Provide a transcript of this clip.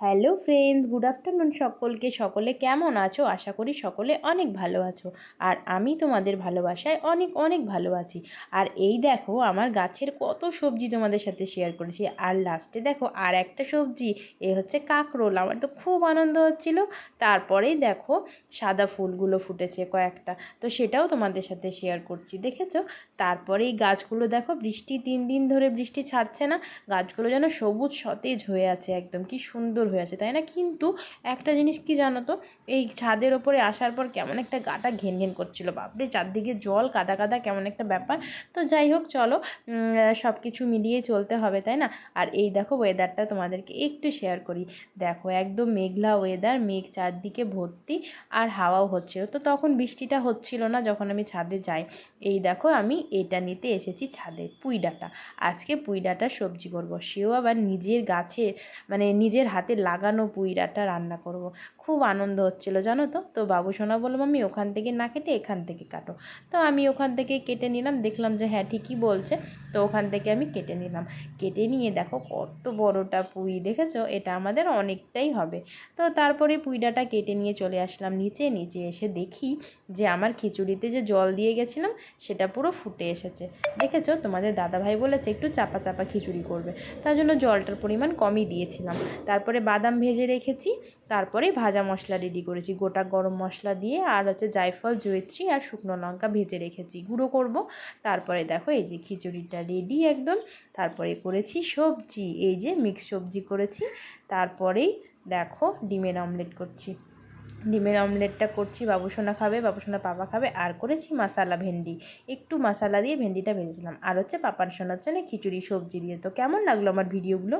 Hello friends, good afternoon সকলকে। সকলে কেমন আছো? আশা করি সকলে অনেক ভালো আছো। আর আমি তোমাদের ভালোবাসায় অনেক অনেক ভালো আছি। আর এই দেখো, আমার গাছের কত সবজি তোমাদের সাথে শেয়ার করেছি। আর লাস্টে দেখো, আর একটা সবজি, এ হচ্ছে কাঁকরোল। আমার তো খুব আনন্দ হচ্ছিল। তারপরেই দেখো, সাদা ফুলগুলো ফুটেছে কয়েকটা। তো সেটাও তোমাদের সাথে শেয়ার করছি, দেখেছ? তারপরে এই গাছগুলো দেখো, বৃষ্টি, তিন দিন ধরে বৃষ্টি ছাড়ছে না। গাছগুলো যেন সবুজ সতেজ হয়ে আছে একদম। কি সুন্দর হয়ে আছে, তাই না? কিন্তু একটা জিনিস কি জানো তো? এই ছাদের ওপরে আসার পর কেমন একটা গাটা ঘেন ঘেন করছিল, বাপরে! চারদিকে জল, কাদা কাদা, কেমন একটা ব্যাপার। তো যাই হোক, চলো সব কিছু মিলিয়ে চলতে হবে, তাই না? আর এই দেখো ওয়েদারটা তোমাদেরকে একটু শেয়ার করি। দেখো, একদম মেঘলা ওয়েদার মেঘ চারদিকে ভর্তি আর হাওয়াও হচ্ছিল তো তখন বৃষ্টিটা হচ্ছিল না যখন আমি ছাদে যাই। এই দেখো, আমি এটা নিতে এসেছি ছাদে, পুঁই ডাঁটা। আজকে পুঁই ডাঁটার সবজি করব। সেও আবার নিজের গাছে মানে নিজের হাতে লাগানো পুঁই ডাঁটা রান্না করব। খুব আনন্দ হচ্ছিল, জানো তো? তো বাবু সোনা বলল আমি ওখান থেকে না কেটে এখান থেকে কাটো। তো আমি ওখান থেকে কেটে নিলাম, দেখলাম যে হ্যাঁ ঠিকই বলছে। তো ওখান থেকে আমি কেটে নিলাম। কেটে নিয়ে দেখো কত বড়টা পুঁই, দেখেছ? এটা আমাদের অনেকটাই হবে। তো তারপরে পুঁইডাটা কেটে নিয়ে চলে আসলাম। নিচে নিচে এসে দেখি যে আমার খিচুড়িতে যে জল দিয়ে গেছিলাম, সেটা পুরো ফুটে এসেছে। দেখেছ? তোমাদের দাদাভাই বলেছে, একটু চাপা চাপা খিচুড়ি করবে। তার জন্য জলটার পরিমাণ কমই দিয়েছিলাম। তারপরে বাদাম ভেজে রেখেছি, তারপরে ভাজা মশলা রেডি করেছি। গোটা গরম মশলা দিয়ে আর হচ্ছে জায়ফল, জয়িত্রী আর শুকনো লঙ্কা ভেজে রেখেছি। গুঁড়ো করব, তারপরে দেখো এই যে খিচুড়িটা রেডি একদম, তারপরে করেছি সবজি। এই যে মিক্স সবজি করেছি তারপরেই দেখো ডিমের অমলেট করছি। ডিমের অমলেটটা করছি বাবুসোনা খাবে বাবুসোনা পাপা খাবে, আর করেছি মশালা ভেন্ডি। একটু মশালা দিয়ে ভেন্ডিটা ভেজেছিলাম। আর হচ্ছে পাপার সোনার জন্য খিচুড়ি সবজি দিয়ে। তো কেমন লাগল আমার ভিডিওগুলো